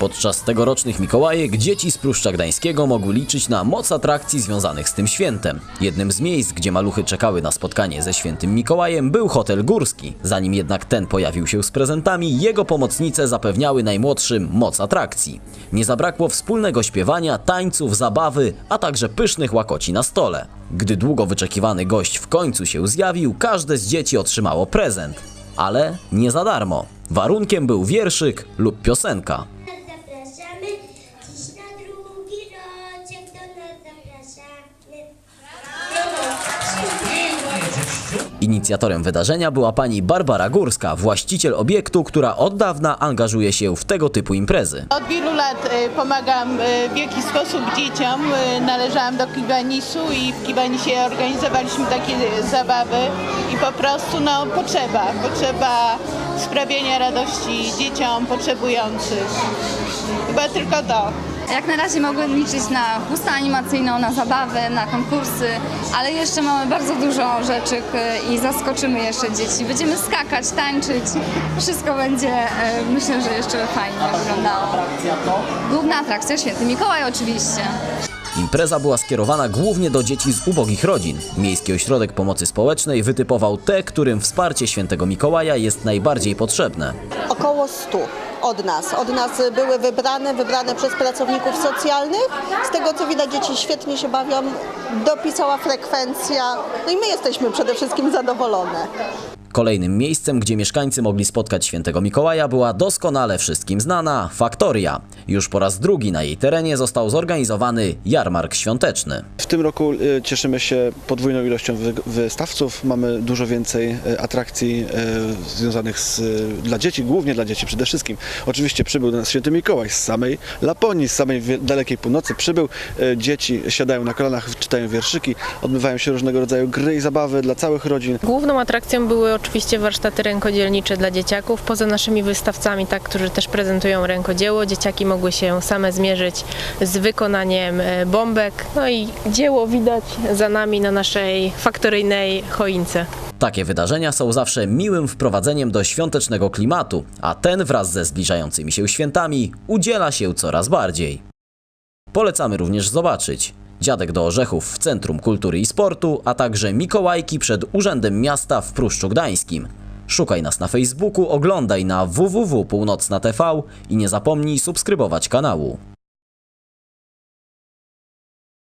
Podczas tegorocznych Mikołajek dzieci z Pruszcza Gdańskiego mogły liczyć na moc atrakcji związanych z tym świętem. Jednym z miejsc, gdzie maluchy czekały na spotkanie ze świętym Mikołajem był hotel górski. Zanim jednak ten pojawił się z prezentami, jego pomocnice zapewniały najmłodszym moc atrakcji. Nie zabrakło wspólnego śpiewania, tańców, zabawy, a także pysznych łakoci na stole. Gdy długo wyczekiwany gość w końcu się zjawił, każde z dzieci otrzymało prezent. Ale nie za darmo. Warunkiem był wierszyk lub piosenka. Inicjatorem wydarzenia była pani Barbara Górska, właściciel obiektu, która od dawna angażuje się w tego typu imprezy. Od wielu lat y, pomagam y, w jakiś sposób dzieciom. Y, Należałam do Kibanisu i w Kibanisie organizowaliśmy takie zabawy i po prostu no, potrzeba, potrzeba sprawienia radości dzieciom potrzebujących. Chyba tylko to. Jak na razie mogły liczyć na chustę animacyjną, na zabawę, na konkursy, ale jeszcze mamy bardzo dużo rzeczy k- i zaskoczymy jeszcze dzieci. Będziemy skakać, tańczyć. Wszystko będzie, e, myślę, że jeszcze fajnie wyglądało. Główna atrakcja Święty Mikołaj oczywiście. Impreza była skierowana głównie do dzieci z ubogich rodzin. Miejski Ośrodek Pomocy Społecznej wytypował te, którym wsparcie świętego Mikołaja jest najbardziej potrzebne. Około 100 od nas. Od nas były wybrane, wybrane przez pracowników socjalnych. Z tego co widać dzieci świetnie się bawią, dopisała frekwencja. No i my jesteśmy przede wszystkim zadowolone. Kolejnym miejscem, gdzie mieszkańcy mogli spotkać świętego Mikołaja była doskonale wszystkim znana Faktoria. Już po raz drugi na jej terenie został zorganizowany jarmark świąteczny. W tym roku e, cieszymy się podwójną ilością wy- wystawców. Mamy dużo więcej e, atrakcji e, związanych z, dla dzieci, głównie dla dzieci przede wszystkim. Oczywiście przybył do nas Święty Mikołaj z samej Laponii, z samej dalekiej północy. Przybył, dzieci siadają na kolanach, czytają wierszyki, odbywają się różnego rodzaju gry i zabawy dla całych rodzin. Główną atrakcją były oczywiście warsztaty rękodzielnicze dla dzieciaków. Poza naszymi wystawcami, tak, którzy też prezentują rękodzieło, dzieciaki mogły się same zmierzyć z wykonaniem e, bombek. No i dzieło widać za nami na naszej faktoryjnej choince. Takie wydarzenia są zawsze miłym wprowadzeniem do świątecznego klimatu, a ten wraz ze zbliżającymi się świętami udziela się coraz bardziej. Polecamy również zobaczyć Dziadek do Orzechów w Centrum Kultury i Sportu, a także Mikołajki przed Urzędem Miasta w Pruszczu Gdańskim. Szukaj nas na Facebooku, oglądaj na www.północna.tv i nie zapomnij subskrybować kanału.